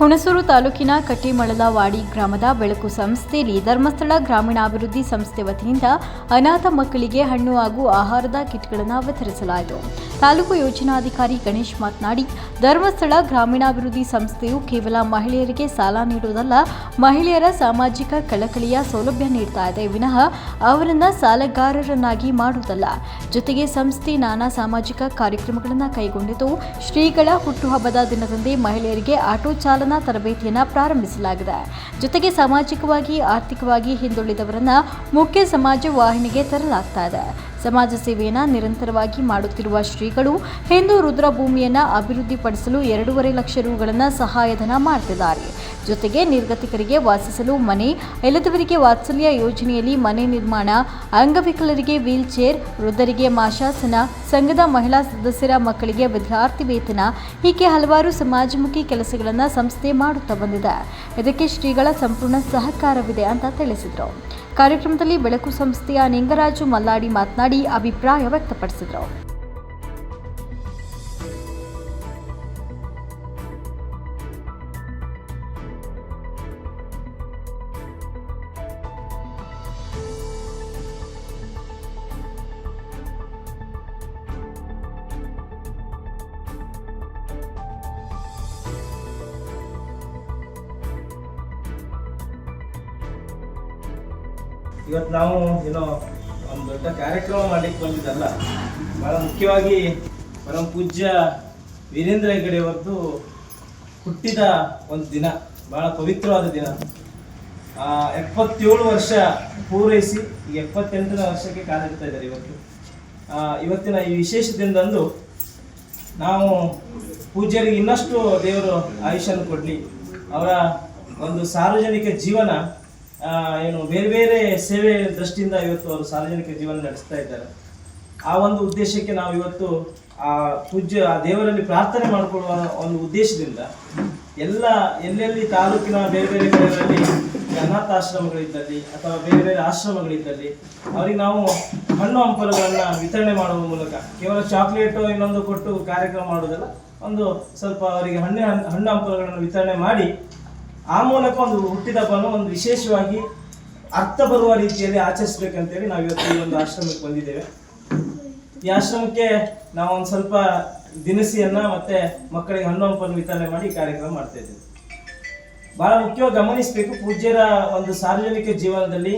ಹುಣಸೂರು ತಾಲೂಕಿನ ಕಟ್ಟಿಮಳಲವಾಡಿ ಗ್ರಾಮದ ಬೆಳಕು ಸಂಸ್ಥೆಯಲ್ಲಿ ಧರ್ಮಸ್ಥಳ ಗ್ರಾಮೀಣಾಭಿವೃದ್ಧಿ ಸಂಸ್ಥೆ ವತಿಯಿಂದ ಅನಾಥ ಮಕ್ಕಳಿಗೆ ಹಣ್ಣು ಹಾಗೂ ಆಹಾರದ ಕಿಟ್ಗಳನ್ನು ವಿತರಿಸಲಾಯಿತು. ತಾಲೂಕು ಯೋಜನಾಧಿಕಾರಿ ಗಣೇಶ್ ಮಾತನಾಡಿ, ಧರ್ಮಸ್ಥಳ ಗ್ರಾಮೀಣಾಭಿವೃದ್ಧಿ ಸಂಸ್ಥೆಯು ಕೇವಲ ಮಹಿಳೆಯರಿಗೆ ಸಾಲ ನೀಡುವುದಲ್ಲ, ಮಹಿಳೆಯರ ಸಾಮಾಜಿಕ ಕಳಕಳಿಯ ಸೌಲಭ್ಯ ನೀಡ್ತಾ ಇದೆ. ವಿನಃ ಅವರನ್ನು ಸಾಲಗಾರರನ್ನಾಗಿ ಮಾಡುವುದಲ್ಲ. ಜೊತೆಗೆ ಸಂಸ್ಥೆ ನಾನಾ ಸಾಮಾಜಿಕ ಕಾರ್ಯಕ್ರಮಗಳನ್ನು ಕೈಗೊಂಡಿದ್ದು ಶ್ರೀಗಳ ಹುಟ್ಟುಹಬ್ಬದ ದಿನದಂದೇ ಮಹಿಳೆಯರಿಗೆ ಆಟೋ ಚಾಲನಾ ತರಬೇತಿಯನ್ನು ಪ್ರಾರಂಭಿಸಲಾಗಿದೆ. ಜೊತೆಗೆ ಸಾಮಾಜಿಕವಾಗಿ, ಆರ್ಥಿಕವಾಗಿ ಹಿಂದುಳಿದವರನ್ನ ಮುಖ್ಯ ಸಮಾಜ ವಾಹಿನಿಗೆ ತರಲಾಗ್ತಾ ಇದೆ. ಸಮಾಜ ಸೇವೆಯನ್ನು ನಿರಂತರವಾಗಿ ಮಾಡುತ್ತಿರುವ ಶ್ರೀಗಳು ಹಿಂದೂ ರುದ್ರಭೂಮಿಯನ್ನು ಅಭಿವೃದ್ಧಿಪಡಿಸಲು ಎರಡೂವರೆ ಲಕ್ಷ ರೂಗಳನ್ನು ಸಹಾಯಧನ ಮಾಡ್ತಿದ್ದಾರೆ. ಜೊತೆಗೆ ನಿರ್ಗತಿಕರಿಗೆ ವಾಸಿಸಲು ಮನೆ ಇಲ್ಲದವರಿಗೆ ವಾತ್ಸಲ್ಯ ಯೋಜನೆಯಲ್ಲಿ ಮನೆ ನಿರ್ಮಾಣ, ಅಂಗವಿಕಲರಿಗೆ ವೀಲ್ ಚೇರ್ ವೃದ್ಧರಿಗೆ ಮಾಶಾಸನ, ಸಂಘದ ಮಹಿಳಾ ಸದಸ್ಯರ ಮಕ್ಕಳಿಗೆ ವಿದ್ಯಾರ್ಥಿ ವೇತನ, ಹೀಗೆ ಹಲವಾರು ಸಮಾಜಮುಖಿ ಕೆಲಸಗಳನ್ನು ಸಂಸ್ಥೆ ಮಾಡುತ್ತಾ ಬಂದಿದೆ. ಇದಕ್ಕೆ ಶ್ರೀಗಳ ಸಂಪೂರ್ಣ ಸಹಕಾರವಿದೆ ಅಂತ ತಿಳಿಸಿದರು. ಕಾರ್ಯಕ್ರಮದಲ್ಲಿ ಬೆಳಕು ಸಂಸ್ಥೆಯ ನಿಂಗರಾಜು ಮಲ್ಲಾಡಿ ಮಾತನಾಡಿ ಅಭಿಪ್ರಾಯ ವ್ಯಕ್ತಪಡಿಸಿದರು. ಇವತ್ತು ನಾವು ಏನೋ ಒಂದು ದೊಡ್ಡ ಕಾರ್ಯಕ್ರಮ ಮಾಡಲಿಕ್ಕೆ ಬಂದಿದ್ದಲ್ಲ. ಬಹಳ ಮುಖ್ಯವಾಗಿ ಪರಮ ಪೂಜ್ಯ ವೀರೇಂದ್ರ ಹೆಗಡೆ ಅವರದ್ದು ಹುಟ್ಟಿದ ಒಂದು ದಿನ, ಬಹಳ ಪವಿತ್ರವಾದ ದಿನ. ಎಪ್ಪತ್ತೇಳು ವರ್ಷ ಪೂರೈಸಿ ಈಗ ಎಪ್ಪತ್ತೆಂಟನೇ ವರ್ಷಕ್ಕೆ ಕಾಲಿಡ್ತಾ ಇದ್ದಾರೆ ಇವತ್ತು. ಇವತ್ತಿನ ಈ ವಿಶೇಷ ದಿನದಂದು ನಾವು ಪೂಜ್ಯರಿಗೆ ಇನ್ನಷ್ಟು ದೇವರು ಆಯುಷ್ಯನ್ನು ಕೊಡಲಿ. ಅವರ ಒಂದು ಸಾರ್ವಜನಿಕ ಜೀವನ ಏನು, ಬೇರೆ ಬೇರೆ ಸೇವೆ ದೃಷ್ಟಿಯಿಂದ ಇವತ್ತು ಅವರು ಸಾರ್ವಜನಿಕ ಜೀವನ ನಡೆಸ್ತಾ ಇದ್ದಾರೆ. ಆ ಒಂದು ಉದ್ದೇಶಕ್ಕೆ ನಾವು ಇವತ್ತು ಆ ಪೂಜ್ಯ, ಆ ದೇವರಲ್ಲಿ ಪ್ರಾರ್ಥನೆ ಮಾಡಿಕೊಳ್ಳುವ ಒಂದು ಉದ್ದೇಶದಿಂದ ಎಲ್ಲ, ಎಲ್ಲೆಲ್ಲಿ ತಾಲೂಕಿನ ಬೇರೆ ಬೇರೆ ಕಡೆಗಳಲ್ಲಿ ಅನಾಥ ಅನಾಥಾಶ್ರಮಗಳಿದ್ದಲ್ಲಿ ಅಥವಾ ಬೇರೆ ಬೇರೆ ಆಶ್ರಮಗಳಿದ್ದಲ್ಲಿ ಅವರಿಗೆ ನಾವು ಹಣ್ಣು ಹಂಪಲುಗಳನ್ನ ವಿತರಣೆ ಮಾಡುವ ಮೂಲಕ, ಕೇವಲ ಚಾಕ್ಲೇಟು ಇನ್ನೊಂದು ಕೊಟ್ಟು ಕಾರ್ಯಕ್ರಮ ಮಾಡೋದಲ್ಲ ಒಂದು ಸ್ವಲ್ಪ ಅವರಿಗೆ ಹಣ್ಣು ಹಣ್ಣು ಹಂಪಲುಗಳನ್ನು ವಿತರಣೆ ಮಾಡಿ ಆ ಮೂಲಕ ಒಂದು ಹುಟ್ಟಿದ ಹಬ್ಬವನ್ನು ಒಂದು ವಿಶೇಷವಾಗಿ ಅರ್ಥ ಬರುವ ರೀತಿಯಲ್ಲಿ ಆಚರಿಸ್ಬೇಕಂತೇಳಿ ನಾವು ಇವತ್ತು ಈ ಒಂದು ಆಶ್ರಮಕ್ಕೆ ಬಂದಿದ್ದೇವೆ. ಈ ಆಶ್ರಮಕ್ಕೆ ನಾವು ಒಂದು ಸ್ವಲ್ಪ ದಿನಸಿಯನ್ನ ಮತ್ತೆ ಮಕ್ಕಳಿಗೆ ಹಣ್ಣು ಹಂಪನ್ನು ವಿತರಣೆ ಮಾಡಿ ಕಾರ್ಯಕ್ರಮ ಮಾಡ್ತಾ ಇದ್ದೇವೆ. ಬಹಳ ಮುಖ್ಯವಾಗಿ ಗಮನಿಸಬೇಕು, ಪೂಜ್ಯರ ಒಂದು ಸಾರ್ವಜನಿಕ ಜೀವನದಲ್ಲಿ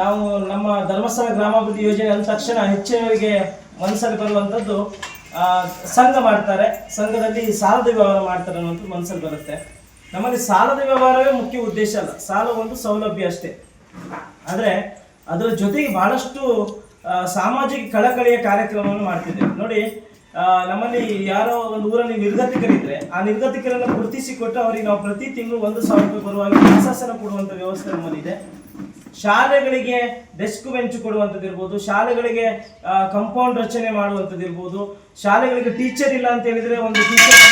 ನಾವು ನಮ್ಮ ಧರ್ಮಸ್ಥಳ ಗ್ರಾಮಾಭಿವೃದ್ಧಿ ಯೋಜನೆ ಅಂದ ತಕ್ಷಣ ಹೆಚ್ಚಿನವರಿಗೆ ಮನಸ್ಸಲ್ಲಿ ಬರುವಂಥದ್ದು ಸಂಘ ಮಾಡ್ತಾರೆ. ಸಂಘದಲ್ಲಿ ಸಾಲದ ವ್ಯವಹಾರ ಮಾಡ್ತಾರೆ ಅನ್ನೋದು ಮನಸ್ಸಲ್ಲಿ ಬರುತ್ತೆ. ನಮ್ಮಲ್ಲಿ ಸಾಲದ ವ್ಯವಹಾರವೇ ಮುಖ್ಯ ಉದ್ದೇಶ ಅಲ್ಲ. ಸಾಲ ಒಂದು ಸೌಲಭ್ಯ ಅಷ್ಟೇ. ಆದರೆ ಅದರ ಜೊತೆಗೆ ಬಹಳಷ್ಟು ಸಾಮಾಜಿಕ ಕಳಕಳಿಯ ಕಾರ್ಯಕ್ರಮವನ್ನು ಮಾಡ್ತಿದ್ದೇವೆ. ನೋಡಿ ನಮ್ಮಲ್ಲಿ ಯಾರೋ ಒಂದು ಊರಲ್ಲಿ ನಿರ್ಗತಿಕರಿದ್ರೆ ಆ ನಿರ್ಗತಿಕರನ್ನು ಗುರುತಿಸಿಕೊಟ್ಟು ಅವರಿಗೆ ನಾವು ಪ್ರತಿ ತಿಂಗಳು ಒಂದು ಸಾವಿರ ರೂಪಾಯಿ ಬರುವಾಗ ಆಶ್ವಾಸನ ಕೊಡುವಂತ ವ್ಯವಸ್ಥೆ ನಮ್ಮಲ್ಲಿದೆ ಶಾಲೆಗಳಿಗೆ ಡೆಸ್ಕ್ ಬೆಂಚ್ ಕೊಡುವಂಥದ್ದು ಇರ್ಬೋದು, ಶಾಲೆಗಳಿಗೆ ಕಂಪೌಂಡ್ ರಚನೆ ಮಾಡುವಂಥದ್ದು ಇರ್ಬೋದು, ಶಾಲೆಗಳಿಗೆ ಟೀಚರ್ ಇಲ್ಲ ಅಂತ ಹೇಳಿದ್ರೆ ಒಂದು ಟೀಚರ್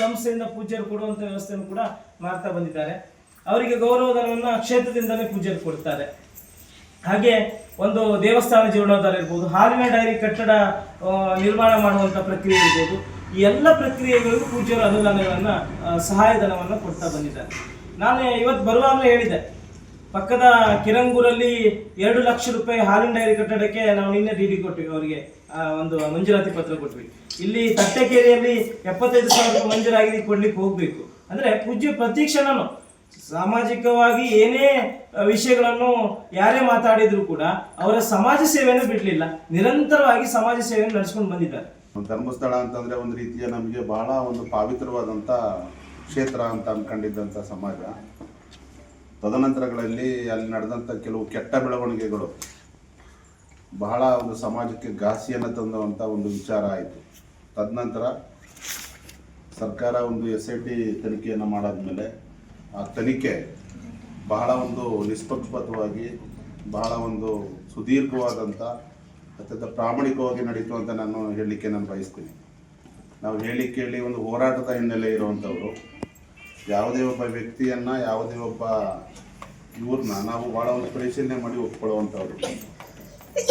ಸಂಸ್ಥೆಯಿಂದ ಪೂಜ್ಯರು ಕೊಡುವಂಥ ವ್ಯವಸ್ಥೆಯನ್ನು ಕೂಡ ಮಾಡ್ತಾ ಬಂದಿದ್ದಾರೆ. ಅವರಿಗೆ ಗೌರವಧನವನ್ನು ಕ್ಷೇತ್ರದಿಂದಲೇ ಪೂಜ್ಯರು ಕೊಡ್ತಾರೆ. ಹಾಗೆ ಒಂದು ದೇವಸ್ಥಾನ ಜೀರ್ಣೋದ್ಧಾರ ಇರ್ಬೋದು, ಹಾಲಿನ ಡೈರಿ ಕಟ್ಟಡ ನಿರ್ಮಾಣ ಮಾಡುವಂತ ಪ್ರಕ್ರಿಯೆ ಇರ್ಬೋದು, ಈ ಎಲ್ಲ ಪ್ರಕ್ರಿಯೆಗಳಿಗೂ ಪೂಜ್ಯರು ಅನುದಾನಗಳನ್ನ ಸಹಾಯಧನವನ್ನು ಕೊಡ್ತಾ ಬಂದಿದ್ದಾರೆ. ನಾನು ಇವತ್ತು ಬರುವಾಗಲೇ ಹೇಳಿದೆ, ಪಕ್ಕದ ಕಿರಂಗೂರಲ್ಲಿ ಎರಡು ಲಕ್ಷ ರೂಪಾಯಿ ಹಾಲಿನ ಡೈರಿ ಕಟ್ಟಡಕ್ಕೆ ನಾವು ನಿನ್ನೆ ಡಿ ಡಿ ಕೊಟ್ವಿ, ಅವರಿಗೆ ಒಂದು ಮಂಜೂರಾತಿ ಪತ್ರ ಕೊಟ್ವಿ. ಇಲ್ಲಿ ತಟ್ಟೆಕೇರಿಯಲ್ಲಿ ಎಪ್ಪತ್ತೈದು ಸಾವಿರ ಮಂಜೂರಾಗಿದೆ ಕೊಡ್ಲಿಕ್ಕೆ ಹೋಗ್ಬೇಕು. ಅಂದ್ರೆ ಪೂಜ್ಯ ಪ್ರತಿ ಕ್ಷಣನೂ ಸಾಮಾಜಿಕವಾಗಿ ಏನೇ ವಿಷಯಗಳನ್ನು ಯಾರೇ ಮಾತಾಡಿದ್ರು ಕೂಡ ಅವರ ಸಮಾಜ ಸೇವೆಯನ್ನು ಬಿಡಲಿಲ್ಲ. ನಿರಂತರವಾಗಿ ಸಮಾಜ ಸೇವೆಯನ್ನು ನಡೆಸ್ಕೊಂಡು ಬಂದಿದ್ದಾರೆ. ಧರ್ಮಸ್ಥಳ ಅಂತಂದ್ರೆ ಒಂದು ರೀತಿಯ ನಮಗೆ ಬಹಳ ಒಂದು ಪವಿತ್ರವಾದಂಥ ಕ್ಷೇತ್ರ ಅಂತ ಅನ್ಕೊಂಡಿದ್ದಂಥ ಸಮಾಜ. ತದನಂತರಗಳಲ್ಲಿ ಅಲ್ಲಿ ನಡೆದಂಥ ಕೆಲವು ಕೆಟ್ಟ ಬೆಳವಣಿಗೆಗಳು ಬಹಳ ಒಂದು ಸಮಾಜಕ್ಕೆ ಘಾಸಿಯನ್ನು ತಂದಂತ ಒಂದು ವಿಚಾರ ಆಯಿತು. ತದನಂತರ ಸರ್ಕಾರ ಒಂದು ಎಸ್ ಐ ಟಿ ತನಿಖೆಯನ್ನು ಮಾಡಾದ್ಮೇಲೆ ಆ ತನಿಖೆ ಬಹಳ ಒಂದು ನಿಷ್ಪಕ್ಷಪಾತವಾಗಿ, ಬಹಳ ಒಂದು ಸುದೀರ್ಘವಾದಂಥ ಅತ್ಯಂತ ಪ್ರಾಮಾಣಿಕವಾಗಿ ನಡೀತು ಅಂತ ನಾನು ಹೇಳಲಿಕ್ಕೆ ನಾನು ಬಯಸ್ತೀನಿ. ನಾವು ಹೇಳಿ ಕೇಳಿ ಒಂದು ಹೋರಾಟದ ಹಿನ್ನೆಲೆ ಇರುವಂಥವ್ರು ಯಾವುದೇ ಒಬ್ಬ ವ್ಯಕ್ತಿಯನ್ನು, ಯಾವುದೇ ಒಬ್ಬ ಇವ್ರನ್ನ ನಾವು ಭಾಳ ಒಂದು ಪರಿಶೀಲನೆ ಮಾಡಿ ಒಪ್ಕೊಳ್ಳುವಂಥವ್ರು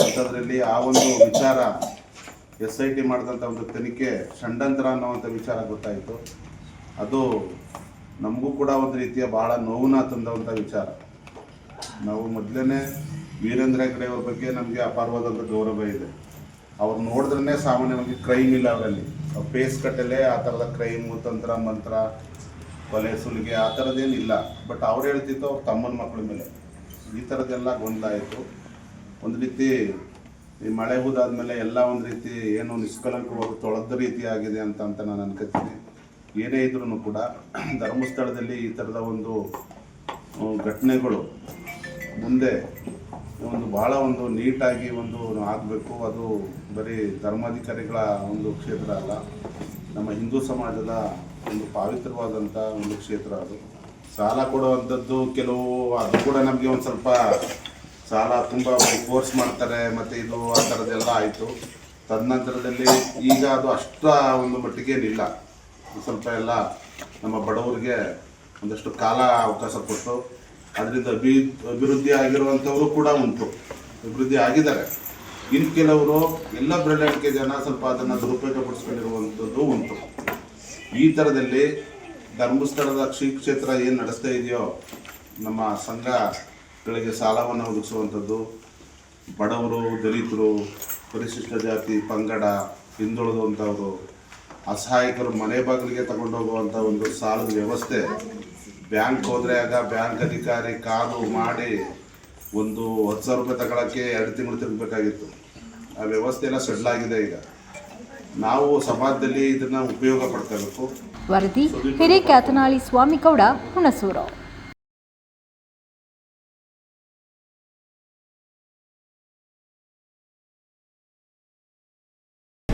ಅಂಥದ್ರಲ್ಲಿ ಆ ಒಂದು ವಿಚಾರ ಎಸ್ ಐ ಟಿ ಮಾಡಿದಂಥ ಒಂದು ತನಿಖೆ ಷಂಡಂತರ ಅನ್ನೋವಂಥ ವಿಚಾರ ಗೊತ್ತಾಯಿತು. ಅದು ನಮಗೂ ಕೂಡ ಒಂದು ರೀತಿಯ ಬಹಳ ನೋವನ್ನ ತಂದವಂಥ ವಿಚಾರ. ನಾವು ಮೊದಲೇ ವೀರೇಂದ್ರ ಹೆಗ್ಡೆ ಅವ್ರ ಬಗ್ಗೆ ನಮಗೆ ಅಪಾರವಾದಂಥ ಗೌರವ ಇದೆ. ಅವ್ರು ನೋಡಿದ್ರೆ ಸಾಮಾನ್ಯವಾಗಿ ಕ್ರೈಮ್ ಇಲ್ಲ ಅವರಲ್ಲಿ. ಫೇಸ್ ಕಟ್ಟಲೆ ಆ ಥರದ ಕ್ರೈಮು ತಂತ್ರ, ಮಂತ್ರ, ಕೊಲೆ, ಸುಲಿಗೆ ಆ ಥರದ್ದೇನಿಲ್ಲ ಬಟ್ ಅವ್ರು ಹೇಳ್ತಿತ್ತು ಅವ್ರ ತಮ್ಮನ ಮಕ್ಕಳ ಮೇಲೆ. ಈ ಥರದ್ದೆಲ್ಲ ಗೊಂದಲ ಆಯಿತು. ಒಂದು ರೀತಿ ಈ ಮಳೆ ಹೋದಾದ್ಮೇಲೆ ಎಲ್ಲ ಒಂದು ರೀತಿ ಏನು ನಿಷ್ಕಲಂಕವಾಗಿ ತೊಳೆದ ರೀತಿ ಆಗಿದೆ ಅಂತ ಅಂತ ನಾನು ಅನ್ಕೋತೀನಿ. ಏನೇ ಇದ್ರೂ ಕೂಡ ಧರ್ಮಸ್ಥಳದಲ್ಲಿ ಈ ಥರದ ಒಂದು ಘಟನೆಗಳು ಮುಂದೆ ಒಂದು ಭಾಳ ಒಂದು ನೀಟಾಗಿ ಒಂದು ಆಗಬೇಕು. ಅದು ಬರೀ ಧರ್ಮಾಧಿಕಾರಿಗಳ ಒಂದು ಕ್ಷೇತ್ರ ಅಲ್ಲ, ನಮ್ಮ ಹಿಂದೂ ಸಮಾಜದ ಒಂದು ಪಾವಿತ್ರವಾದಂಥ ಒಂದು ಕ್ಷೇತ್ರ ಅದು. ಸಾಲ ಕೊಡುವಂಥದ್ದು ಕೆಲವು, ಅದು ಕೂಡ ನಮಗೆ ಒಂದು ಸ್ವಲ್ಪ ಸಾಲ ತುಂಬ ಫೋರ್ಸ್ ಮಾಡ್ತಾರೆ, ಮತ್ತು ಇದು ಆ ಥರದ್ದೆಲ್ಲ ಆಯಿತು. ತದನಂತರದಲ್ಲಿ ಈಗ ಅದು ಅಷ್ಟ ಒಂದು ಮಟ್ಟಿಗೇನಿಲ್ಲ ಸ್ವಲ್ಪ ಎಲ್ಲ ನಮ್ಮ ಬಡವರಿಗೆ ಒಂದಷ್ಟು ಕಾಲ ಅವಕಾಶ ಕೊಟ್ಟು, ಅದರಿಂದ ಅಭಿ, ಅಭಿವೃದ್ಧಿ ಆಗಿರುವಂಥವರು ಕೂಡ ಉಂಟು. ಅಭಿವೃದ್ಧಿ ಆಗಿದ್ದಾರೆ. ಇನ್ನು ಕೆಲವರು ಎಲ್ಲ ಬೆರಳಿಕೆ ಜನ ಸ್ವಲ್ಪ ಅದನ್ನು ದುರುಪಯೋಗ ಪಡಿಸ್ಕೊಂಡಿರುವಂಥದ್ದು ಉಂಟು. ಈ ಥರದಲ್ಲಿ ಧರ್ಮಸ್ಥಳದ ಶ್ರೀ ಕ್ಷೇತ್ರ ಏನು ನಡೆಸ್ತಾ ಇದೆಯೋ, ನಮ್ಮ ಸಂಘಗಳಿಗೆ ಸಾಲವನ್ನು ಒದಗಿಸುವಂಥದ್ದು, ಬಡವರು, ದಲಿತರು, ಪರಿಶಿಷ್ಟ ಜಾತಿ, ಪಂಗಡ ಹಿಂದುಳಿದಂಥವರು ಅಸಹಾಯಕರು ಮನೆ ಬಾಗಿಲಿಗೆ ತಗೊಂಡೋಗುವಂಥ ಒಂದು ಸಾಲದ ವ್ಯವಸ್ಥೆ. ಬ್ಯಾಂಕ್ ಹೋದರೆ ಆಗ ಬ್ಯಾಂಕ್ ಅಧಿಕಾರಿ ಕಾದು ಮಾಡಿ ಒಂದು ಹತ್ತು ಸಾವಿರ ರೂಪಾಯಿ ತಗೊಳಕ್ಕೆ ಎರಡು ತಿಂಗಳು ತಿರುಗಬೇಕಾಗಿತ್ತು. ಆ ವ್ಯವಸ್ಥೆ ಎಲ್ಲ ಆಗಿದೆ ಈಗ. ನಾವು ಸಮಾಜದಲ್ಲಿ ಇದನ್ನ ಉಪಯೋಗ ಪಡ್ಕೋಬೇಕು. ವರದಿ ಹಿರೇಕ್ಯಾತನಾಳಿ ಸ್ವಾಮಿಗೌಡ ಹುಣಸೂರು.